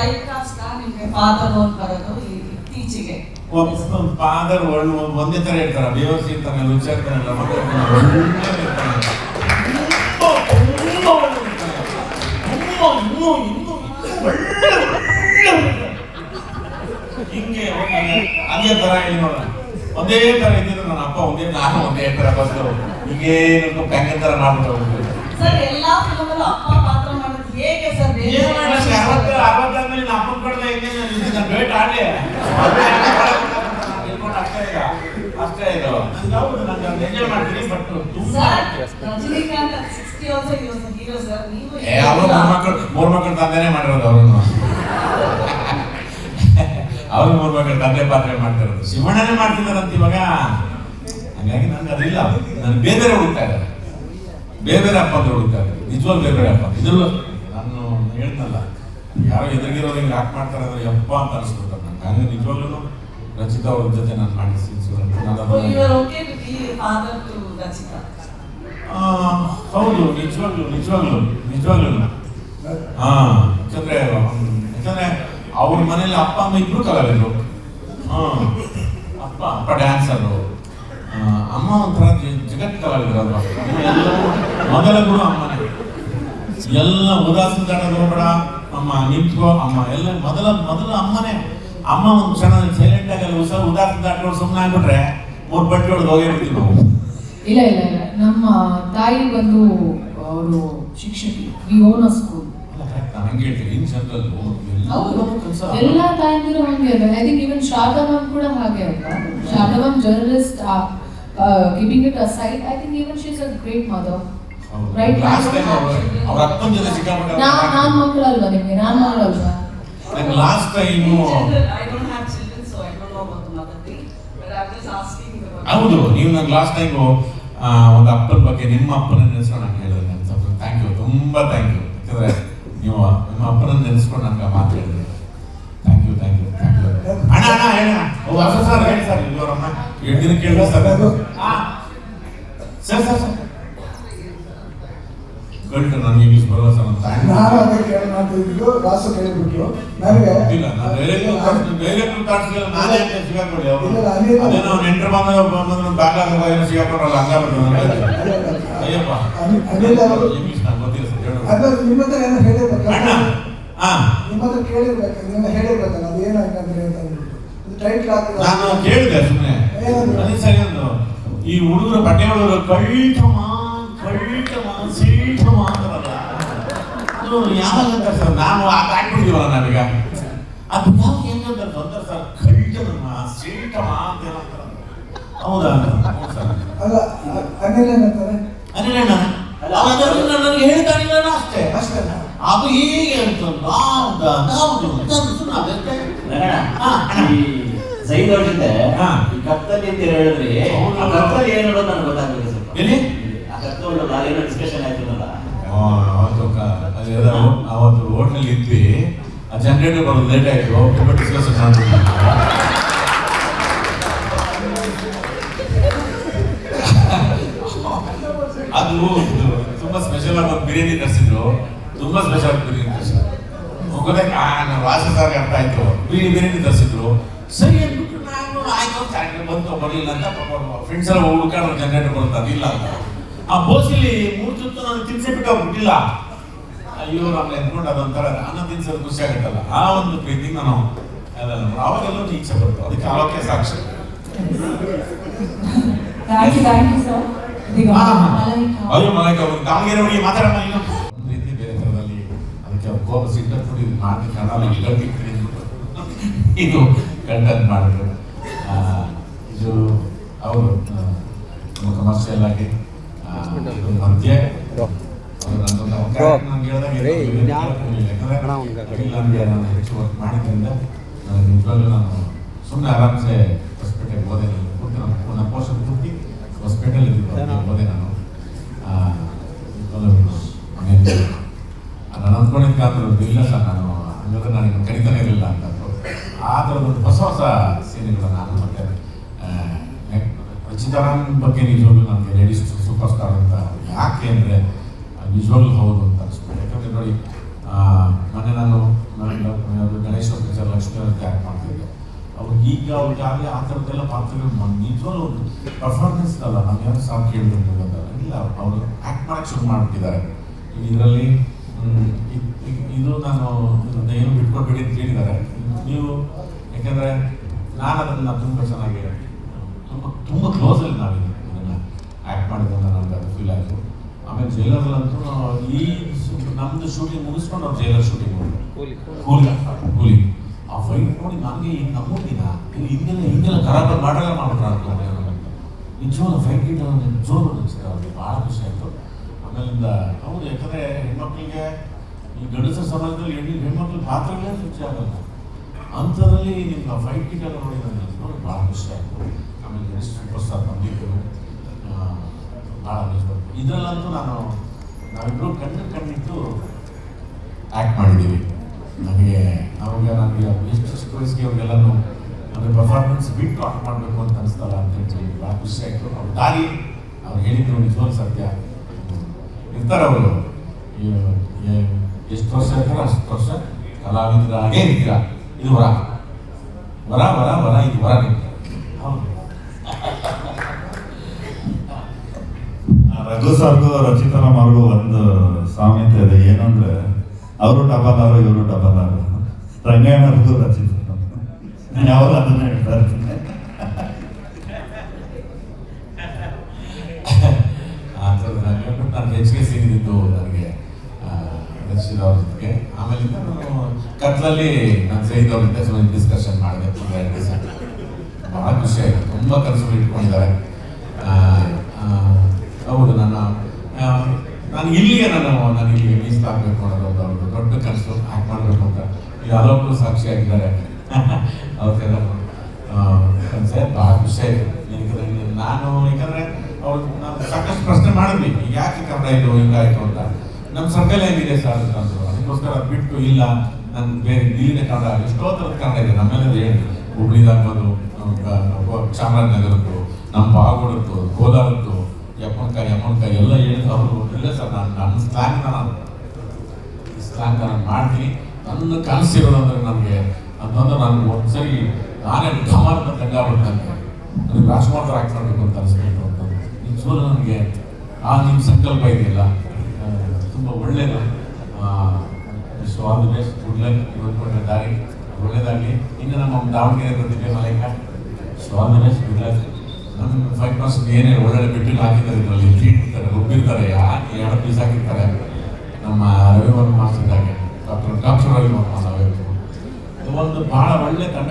Type cost ನಿಮ್ಗೆ father ಅಂತ ಬರೋದು ಈ- ಇತ್ತೀಚೆಗೆ ಫಾದರ್ ಒಂದೇ ತರ ಇರ್ತಾರ ಬೇವರ್ಸಿ ಇರ್ತಾನೆ ರುಚಿ ಇರ್ತಾನೆ. ಹಿಂಗೆ. ಅದೇ ತರ ಏನೋ ಒಂದೇ ತರ ಇದ್ದಿದ್ರು ನನ್ನ ಅಪ್ಪ ಒಂದೇ ನಾನು ಒಂದೇ ತರ ಬಂದು ಹಿಂಗೆ ಬ್ಯಾಂಕ್ ತರ ಮಾಡ್ಬಿಟ್ಟು ಸರ್ ಎಲ್ಲಾ ಫಿಲಮಲ್ಲೂ ಅಪ್ಪ ಪಾತ್ರ ಮಾಡೋದು ಹೇಗೆ ಸರ್ ಅರವತ್ತಾದ್ಮೇಲೆ ನಾನು ಅಪ್ಪನ ಕಡೆ. ಇನ್ನೇನು ಇದು ನಾನು ಆಡ್ಲಿ ಅಷ್ಟೇ ಇದು. ಎಂಜಾಯ್ ಮಾಡ್ತೀನಿ. ಬಟ್ ತುಂಬಾ sir Rajinikanth sixty also hero sir ನೀವು ಏ ಅವರು ಮೂರ್ ಮಕ್ಕಳು ಮೂರ್ ಮಕ್ಕಳು ತಂದೆನೇ ಮಾಡಿರೋದು ಅವರನ್ನು. ಅವ್ರು ಮೂರು ಮಕ್ಕಳು ತಂದೆ ಪಾತ್ರ ಮಾಡ್ತಿರೋದು. ಶಿವಣ್ಣನೇ ಮಾಡ್ತಿದ್ದಾರಂತ ಇವಾಗ. ಹಂಗಾಗಿ ನನ್ಗೆ ಅದಿಲ್ಲ. ನಾನು ಬೇರೆ ಬೇರೆ ಹುಡುಕ್ತಾ ಇದ್ದಾರೆ ಬೇರೆ ಬೇರೆ ಅಪ್ಪ ಅಂತ ಹುಡುಕ್ತಾ ಇದ್ದಾರೆ ನಿಜವಾಗ್ಲೂ ಬೇರೆ ಬೇರೆ ಅಪ್ಪ. ಇದಲ್ಲ ನಾನು ಹೇಳ್ತಲ್ಲ. ಯಾರೋ ಎದುರಿಗಿರೋರು ಹಿಂಗೆ ಆಕ್ಟ್ ಮಾಡ್ತಾರೆ ಅಂದ್ರೆ ಯಪ್ಪ ಅಂತ ಅನಿಸ್ಬಿಡ್ತಾರೆ ನಂಗೆ ಹಂಗೆ ನಿಜವಾಗ್ಲೂ ರಚಿತಾ ಅವ್ರ ಜೊತೆ ನಾನು ಮಾಡಿ you okay to be Rachita? ಆ, ಹೌದು ನಿಜವಾಗ್ಲು ನಿಜವಾಗ್ಲು ನಿಜವಾಗ್ಲೂ. ಹಾ ಯಾಕಂದ್ರೆ ಯಾಕಂದ್ರೆ ಅವ್ರ ಮನೇಲಿ ಅಪ್ಪ ಅಮ್ಮ ಇಬ್ರು ಕಲಾವಿದ್ರು. ಹಾ ಅಪ್ಪ ಅಪ್ಪ ಡ್ಯಾನ್ಸರು ಅಮ್ಮ ಒಂಥರ ಜಗತ್ ಕಲಾವಿದ್ರು ಅಲ್ವಾ? ಮೊದಲ ಗುರು ಅಮ್ಮನೇ. ಎಲ್ಲ ಉದಾಸೀನ ಹೋಗ್ಬೇಡ ಅಮ್ಮ ನಿಂತ್ಕೋ ಅಮ್ಮ ಎಲ್ಲ ಮೊದಲ ಮೊದಲು ಅಮ್ಮನೇ. ಅಮ್ಮ ಒಂದು ಕ್ಷಣ ಸೈಲೆಂಟ್ ಆಗಿ ಅಲ್ಲಿ ಉದಾಹರಣೆ ದಾಟ್ಕೊಂಡು ಸುಮ್ಮನೆ ಆಗ್ಬಿಟ್ರೆ ಮೂರು ಬಟ್ಟೆ ಒಳಗೆ ಹೋಗಿ ಬಿಡ್ತೀವಿ ನಾವು. ಇಲ್ಲ ಇಲ್ಲ ಇಲ್ಲ. ನಮ್ಮ ತಾಯಿ ಬಂದು ಅವರು ಶಿಕ್ಷಕಿ ವಿ ಓನ್ ಅ ಸ್ಕೂಲ್ ಹಂಗೆ ಹೇಳ್ತೀನಿ. ಇನ್ ಜನರಲ್ ಹೌದು. ಎಲ್ಲ ತಾಯಂದಿರು ಹಂಗೆ I think even Sharada ma'am ಕೂಡ ಹಾಗೆ ಅಲ್ವಾ? Sharada ma'am journalist keeping it aside I think even she is a great mother. Last time ಅವ್ರ ಅಪ್ಪನ ಜೊತೆ ಸಿಕ್ಕಾಪಟ್ಟೆ ನಾನ್ ನಿಮ್ಗೆ? ನಾನ್ ನಂಗೆ ಲಾಸ್ಟ್ ಟೈಮು ಹೌದು ನೀವು ನಂಗೆ ಲಾಸ್ಟ್ ಟೈಮ್ ಒಂದು ಅಪ್ಪನ ಬಗ್ಗೆ ನಿಮ್ಮ ಅಪ್ಪನ ನೆನೆಸ್ಕೊಂಡು ನಾನು ಹೇಳಿದ್ರೆ ನಂಗೆ ಸ್ವಲ್ಪ ಥ್ಯಾಂಕ್ ಯು ತುಂಬ ಥ್ಯಾಂಕ್ ಯು ಯಾಕಂದ್ರೆ ನೀವು ನಿಮ್ಮ ಅಪ್ಪನ ನೆನೆಸ್ಕೊಂಡು ನಂಗೆ ಮಾತು ಹೇಳಿದ್ರೆ. Thank you thank you thank you ಅಣ್ಣ ಅಣ್ಣ ಹೇಳ ಓ ಸರ್ ಹೇಳಿ ಸರ್ ಇವರಮ್ಮ ಎರಡು ದಿನ ಕೇಳಿದ್ರೆ ಸರ್ ಅದು ಸರ್ ಸರ್. ಸರ್ ನಾನು ನನಗೆ ಇಂಗ್ಲೀಷ್ ಬರಲ್ಲ ಸರ್ ಅಂತ ನಾನು ಅದೇ ಕೇಳೋಣ ಅಂತ ಇದ್ದು ಕೇಳಿಬಿಟ್ರು. ನನಗೆ ಇಲ್ಲ ನಾನು ಬೇರೆ ಡೈರೆಕ್ಟ್ ತಾಡ್ಸ್ಲಿಲ್ಲ ನಾನೇ ಸಿಗಾಕೊಳ್ಳಿ ಅವರು. ಅದೇ ನಾವು ನೆಂಟರು ಬಂದ ಬಂದ್ರು ಬ್ಯಾಗ್ ಏನೋ ಸಿಗಾಕೊಂಡ್ರಲ್ಲ ಹಂಗ ಅಯ್ಯಪ್ಪ. ಇಂಗ್ಲೀಷ್ ನಂಗೆ ಗೊತ್ತಿಲ್ಲ ಸರ್ ಹೇಳು. ಅದು ನಿಮ್ಮ ಹತ್ರ ಏನೋ ಹೇಳಿರ್ಬೇಕು ನಿಮ್ಮ ಹತ್ರ ಕೇಳಿರ್ಬೇಕು ನಿಮ್ಮ ಹೇಳಿರ್ಬೇಕಲ್ಲ ಅದು ಏನಾಗಂದ್ರೆ ಅಂತ ಟೈಟ್ಲ್ ನಾನು ಕೇಳಿದೆ ಸುಮ್ಮನೆ? ಅದೇ ಸರಿ ಅಂದ್ರು. ಈ ಹುಡುಗರು ಬಟ್ಟೆ ಹುಡುಗರು ಕಳ್ಟಮ ಕಳ್ಟಮ ಸೀಟಮ ಅಂತಾರಲ್ಲ ಅದು ಯಾವಾಗ ಅಂತಾರೆ ಸರ್ ನಾನು ಆ ಹಾಕ್ಬಿಡ್ತೀವಲ್ಲ ನನಗೆ ಅದು ಹೆಂಗಂತಾರೆ ಅಂತಾರೆ ಸರ್ ಸೀಟಮ ಅಂತ ಏನಂತಾರ ಹೌದಾ ಸರ್ ಅಲ್ಲ ಅನಿಲ್ ಏನಂತಾರೆ ಅವಾಗ ನನಗೆ ಹೇಳ್ತಾನಿಲ್ಲ ಅಷ್ಟೇ ಅಷ್ಟೇ ಅದು ಹೀಗೆ ಅಂತ ಸೈದ್ ಅವ್ರ ಜೊತೆ ಕತ್ತಲ್ಲಿ ಅಂತ ಹೇಳಿದ್ರಿ ಕತ್ತಲ್ಲಿ ಏನು ಹೇಳೋದು ನನಗೆ ಗೊತ್ತಾಗಲಿಲ್ಲ ಸ್ವಲ್ಪ ಎಲ್ಲಿ? ಕತ್ತಲು ಏನೋ ಡಿಸ್ಕಷನ್ ಅವತ್ತು ಕ- ಅದು ಏನೋ ಅವತ್ತು ಹೋಟ್ಲಲ್ಲಿ ಇದ್ವಿ. ಆ ಜನರೇಟರ್ ಬರೋದು ಲೇಟ್ ಆಯ್ತು. ತುಂಬ ಡಿಸ್ಕಷನ್ ಮಾಡ್ಬಿಟ್ಟು ಅದು ತುಂಬ ಸ್ಪೆಷಲ್ ಆಗಿ ಒಂದು ಬಿರಿಯಾನಿ ತರಿಸಿದ್ರು. ತುಂಬ ಸ್ಪೆಷಲ್ ಬಿರಿಯಾನಿ ತರಿಸಿದ್ರು. ಆ ನಾನು ವಾಸ ಸಾರ್ಗೆ ಅರ್ಥ ಆಯ್ತು. ಬಿರಿಯಾನಿ ಬಿರಿಯಾನಿ ತರಿಸಿದ್ರು. ಸರಿ ಅಂದ್ಬಿಟ್ಟು ನಾನು ಆಯ್ತು ಚಾಕ್ಲೇಟ್ ಬಂತು ಬರಲಿಲ್ಲ ಅಂತ ಫ್ರೆಂಡ್ಸ್ ಎಲ್ಲ ಹುಡ್ಕೊಂಡು ಜನರೇಟರ್ ಬರುತ್ತೆ ಅದಿಲ್ಲ ಅಂತ. ಆ ಬೋಸಿಲಿ ಮೂರು ಸುತ್ತು ನಾನು ತಿನ್ಸೇ ಬಿಟ್ಟು ಅವ್ರು ಬಿಟ್ಟಿಲ್ಲ ಅಯ್ಯೋ ನಮ್ಮ ಎತ್ಕೊಂಡು ಅದೊಂಥರ ಅನ್ನ ತಿನ್ಸೋದು ಖುಷಿ ಆಗುತ್ತಲ್ಲ. ಆ ಒಂದು ಪ್ರೀತಿ ನಾನು ಅವಾಗೆಲ್ಲ ಇಚ್ಛೆ ಬರ್ತು ಅದಕ್ಕೆ ಅವಕ್ಕೆ ಸಾಕ್ಷಿ. ಅಯ್ಯೋ ಮಲಕ ಅವ್ರು ದಾವಣಗೆರೆ ಹುಡುಗಿ ಮಾತಾಡಮ್ಮ ಈಗ ಒಂದು ರೀತಿ ಬೇರೆ ಥರದಲ್ಲಿ ಅದಕ್ಕೆ ಕೋಪ ಸಿಟ್ಟು ಇದು ಮಾಡಿ ಇಲ್ಲಕ್ಕೆ ಇದು ಕಂಟೆಂಟ್ ಮಾಡಿದ್ರು. ಇದು ಅವರು ನಮ್ಮ ಕಮರ್ಷಿಯಲ್ ಆಗಿ ಸುಮ್ಮನೆ ಆರಾಮ್ಸೆ ಹೊಸಪೇಟೆಗೆ ಹೋದೆ ನಾನು ಪೂರ್ತಿ ನಮ್ಮ ನಮ್ಮ ಪೋಷಕ ಪೂರ್ತಿ ಹೊಸಪೇಟೆಯಲ್ಲಿ ಇದ್ದಿದ್ದು ಹೋದೆ ನಾನು ನಾನು ಅಂದ್ಕೊಂಡಿದ್ದ ಒಂದು ಇಲ್ಲ ನಾನು ಹಂಗಾದ್ರೆ ಇನ್ನು ಕರಿತಾನೆ ಇರಲಿಲ್ಲ ಅಂತ ಆ ಥರದೊಂದು ಹೊಸ ಹೊಸ ಸೀನ್ಗಳು ನಾನು ಮತ್ತೆ ರಚಿತಾರಾಮ್ ಬಗ್ಗೆ ನಿಜವಾಗ್ಲೂ ನನಗೆ ಲೇಡೀಸ್ ಸ್ಟಾರ್ ಅಂತ ಯಾಕೆ ಅಂದರೆ ನಿಜವಾಗ್ಲೂ ಹೌದು ಅಂತ ಅನಿಸ್ತು ಯಾಕಂದರೆ ನೋಡಿ ಮೊನ್ನೆ ನಾನು ನಾನು ಅವ್ರು ಈಗ ಅವ್ರಿಗಾಗಲೇ ಆ ಥರದ್ದೆಲ್ಲ ಪಾತ್ರಗಳು ಮಾಡಿ ನಿಜವಾಗ್ಲೂ ಒಂದು ಪರ್ಫಾರ್ಮೆನ್ಸ್ ಅಲ್ಲ, ನಾನು ಯಾರು ಸಾಂಗ್ ಕೇಳಿದ್ರು ಇಲ್ಲ, ಅವರು ಆ್ಯಕ್ಟ್ ಮಾಡಕ್ಕೆ ಶುರು ಮಾಡಿಬಿಟ್ಟಿದ್ದಾರೆ. ಇದರಲ್ಲಿ ಇದು ನಾನು ಏನು ಬಿಟ್ಕೊಡ್ಬೇಡಿ ಅಂತ ಹೇಳಿದ್ದಾರೆ ನೀವು, ಯಾಕಂದರೆ ನಾನು ಅದನ್ನು ತುಂಬ ಚೆನ್ನಾಗಿ ತುಂಬ ತುಂಬ ಕ್ಲೋಸಲ್ಲಿ ನಾವಿದ್ದೀವಿ ಇದನ್ನು ಆ್ಯಕ್ಟ್ ಮಾಡಿದಾಗ ನನಗೆ ಅದು ಫೀಲ್ ಆಯಿತು ಜೈಲರ್ಲಂತೂ ಈ ಶೂ- ನಮ್ದು ಶೂಟಿಂಗ್ ಮುಗಿಸ್ಕೊಂಡು ಅವ್ರು ಜೈಲರ್ ಶೂಟಿಂಗ್ ಕೂಲಿ ಕೂಲಿ ಆ ಫೈಟ್ ನೋಡಿ ನನಗೆ ಈ ನಮ್ಮೂರಿನ ಇಲ್ಲಿ ಹಿಂದೆಲ್ಲ ಹಿಂದೆಲ್ಲ ಕರಾಬರ್ ಮಾಡಲ್ಲ ಮಾಡ್ಬಿಟ್ರೆ ಅನ್ಕೊಂಡೆ ನಿಜವಾದ ಫೈಟ್ ಗಿಟ್ ಜೋರು ಅನಿಸ್ತಾರೆ ಅವ್ರಿಗೆ ಭಾಳ ಖುಷಿ ಆಯಿತು ಆಮೇಲಿಂದ ಹೌದು ಯಾಕಂದರೆ ಹೆಣ್ಮಕ್ಳಿಗೆ ಈ ಗಂಡಸರ ಸಮಾಜದಲ್ಲಿ ಹೆಣ್ಣು ಹೆಣ್ಮಕ್ಳ ಪಾತ್ರಗಳೇ ಸೃಷ್ಟಿ ಆಗಲ್ಲ ಅಂಥದ್ರಲ್ಲಿ ನಿಮ್ಗೆ ಫೈಟ್ ಗಿಟ್ ಎಲ್ಲ ನೋಡಿ ನನಗೆ ಭಾಳ ಖುಷಿ ಆಯಿತು ಆಮೇಲೆ ಮಿನಿಸ್ಟರ್ ಪ್ರಸಾದ್ ಬಂದಿದ್ದರು ಭಾಳ ಇಷ್ಟ ಇದರಲ್ಲಂತೂ ನಾನು ನಾವಿಬ್ಬರು ಕಣ್ಣು ಕಣ್ಣಿಟ್ಟು ಆ್ಯಕ್ಟ್ ಮಾಡಿದ್ದೀವಿ. ನನಗೆ ಅವಾಗ ನನಗೆ ಎಷ್ಟು ವಯಸ್ಸಿಗೆ ಅವ್ರಿಗೆಲ್ಲನೂ ಅಂದರೆ ಪರ್ಫಾರ್ಮೆನ್ಸ್ ಬಿಟ್ಟು ಆಕ್ಟ್ ಮಾಡಬೇಕು ಅಂತ ಅನಿಸ್ತಲ್ಲ ಅಂತ ಹೇಳಿ ಭಾಳ ಖುಷಿ ಆಯಿತು. ಅವ್ರ ದಾರಿ, ಅವ್ರು ಹೇಳಿದ್ರು ನಿಜವಾದ ಸತ್ಯ. ಇರ್ತಾರೆ ಅವರು. ಎಷ್ಟು ವರ್ಷ ಇರ್ತಾರೆ ಅಷ್ಟು ವರ್ಷ ಕಲಾವಿದರಾಗೇ ಇದ್ದೀರಾ ಇದು ವರ. ವರ ವರ ವರ, ಇದು ವರ ನಿಮ್ಗೆ ಹೌದು ರಘು ಸರ್ಗೂ ರಚಿತನ ಮಾರ್ಗು ಒಂದು ಸಾಮ್ಯತೆ ಇದೆ. ಏನಂದ್ರೆ, ಅವರು ಡಬಲಾರು ಇವರು ಡಬಲಾರು ರಂಗಾಯಣರಿಗೂ ರಚಿತ ಯಾವಾಗ ಅದನ್ನ ನನಗೆ ಬಟ್ ನಾನು ಹೆಚ್ಚಿಗೆ ಸೇರಿದ್ದು ನನಗೆ ರಚಿತ ಅವ್ರ ಜೊತೆಗೆ. ಆಮೇಲಿಂದ ನಾನು ಕತ್ಲಲ್ಲಿ ನಾನು ಸೈದ್ ಅವ್ರ ಜೊತೆ ಡಿಸ್ಕಷನ್ ಮಾಡಿದೆ ಭಾಳ ಖುಷಿ ಆಯಿತು. ತುಂಬ ಕನಸುಗಳು ಇಟ್ಕೊಂಡಿದ್ದಾರೆ ಆ, ಆ, ಹೌದು ನನ್ನ ಆ, ನಾನು ಇಲ್ಲಿಗೆ ನಾನು ನಾನು ಇಲ್ಲಿಗೆ ಮೀಸಲಾಗಬೇಕು ಅನ್ನೋದು ಅವ್ರದ್ದು ದೊಡ್ಡ ಕನಸು. ಆ್ಯಕ್ಟ್ ಮಾಡಬೇಕು ಅಂತ ಈಗ ಹಲವರು ಸಾಕ್ಷಿಯಾಗಿದ್ದಾರೆ ಅವ್ರಿಗೆಲ್ಲ ಕನಸೆ ಭಾಳ ಖುಷಿ ಆಯಿತು. ಯಾಕಂದ್ರೆ ನಾನು, ಯಾಕಂದರೆ ಅವ್ರು ನಾವು ಸಾಕಷ್ಟು ಪ್ರಶ್ನೆ ಮಾಡಿದ್ವಿ ಯಾಕೆ ಕನ್ನಡ ಇದು ಹಿಂಗಾಯಿತು ಅಂತ. ನಮ್ಮ ಸರ್ಕಲ್ ಏನಿದೆ ಸರ್ ಅಂತಂದ್ರು ಅದಕ್ಕೋಸ್ಕರ ಅದು ಬಿಟ್ಟು ಇಲ್ಲ. ನನ್ನ ಬೇರೆ ಇಲ್ಲಿನ ಕನ್ನಡ ಎಷ್ಟೋ ಥರದ ಕನ್ನಡ ಇದೆ? ನಮ್ಮೆಲ್ಲದ ಹೇಳಿ. ಹುಬ್ಳಿದಾಗ್ಬೋದು ಚಾಮರಾಜನಗರದ್ದು ನಮ್ಮ ಬಾಗೋಡದ್ದು ಕೋಲಾರದ್ದು ಯಪ್ಪನಕಾಯಿ ಯಮ್ಮನಕಾಯಿ ಎಲ್ಲ ಅವರು ಇಲ್ಲ ಸರ್ ನಾನು ನನ್ನ ಸ್ಲ್ಯಾಂಗ್ನ ನಾನು ಸ್ಲ್ಯಾಂಗ್ ನಾನು ಮಾಡ್ತೀನಿ ನನ್ನ ಕನಸಿರೋದಂದ್ರೆ ನನಗೆ ಅಂತಂದ್ರೆ ನಾನು ಒಂದ್ಸರಿ ನಾನೇ ಯುದ್ಧ ದಂಗ ಆಗ್ಬಿಡ್ತಂತೆ ನನಗೆ ರಾಜ್ಕುಮಾರ್ ಥರ ಆ್ಯಕ್ಟ್ ಮಾಡಬೇಕು ಅಂತ ಅನಿಸ್ಬಿಟ್ಟು ಅಂತ. ನಿಜವಾಗ್ಲೂ ನನಗೆ ಆ ನಿಮ್ಮ ಸಂಕಲ್ಪ ಇದೆಯಲ್ಲ ತುಂಬಾ ಒಳ್ಳೆಯದು so all the best good luck ಇವತ್ತು ದಾರಿ ಒಳ್ಳೇದಾಗಲಿ. ಇನ್ನು ನಮ್ಮ ದಾವಣಗೆರೆ ಪ್ರತಿಭೆ Malaika. So all the best five percent ಏನೇ ಒಳ್ಳೊಳ್ಳೆ ಬಿಟ್ಟು ಹಾಕಿದ್ದಾರೆ, ಇದರಲ್ಲಿ ಇಟ್ಟಿರ್ತಾರೆ ರುಬ್ಬಿರ್ತಾರೆ ಯಾಕೆ ಎರಡು ಪೀಸ್ ಹಾಕಿರ್ತಾರೆ. ನಮ್ಮ Ravivarma master doctor doctor Ravivarma ಒಂದು ಭಾಳ ಒಳ್ಳೆ ತಂಡ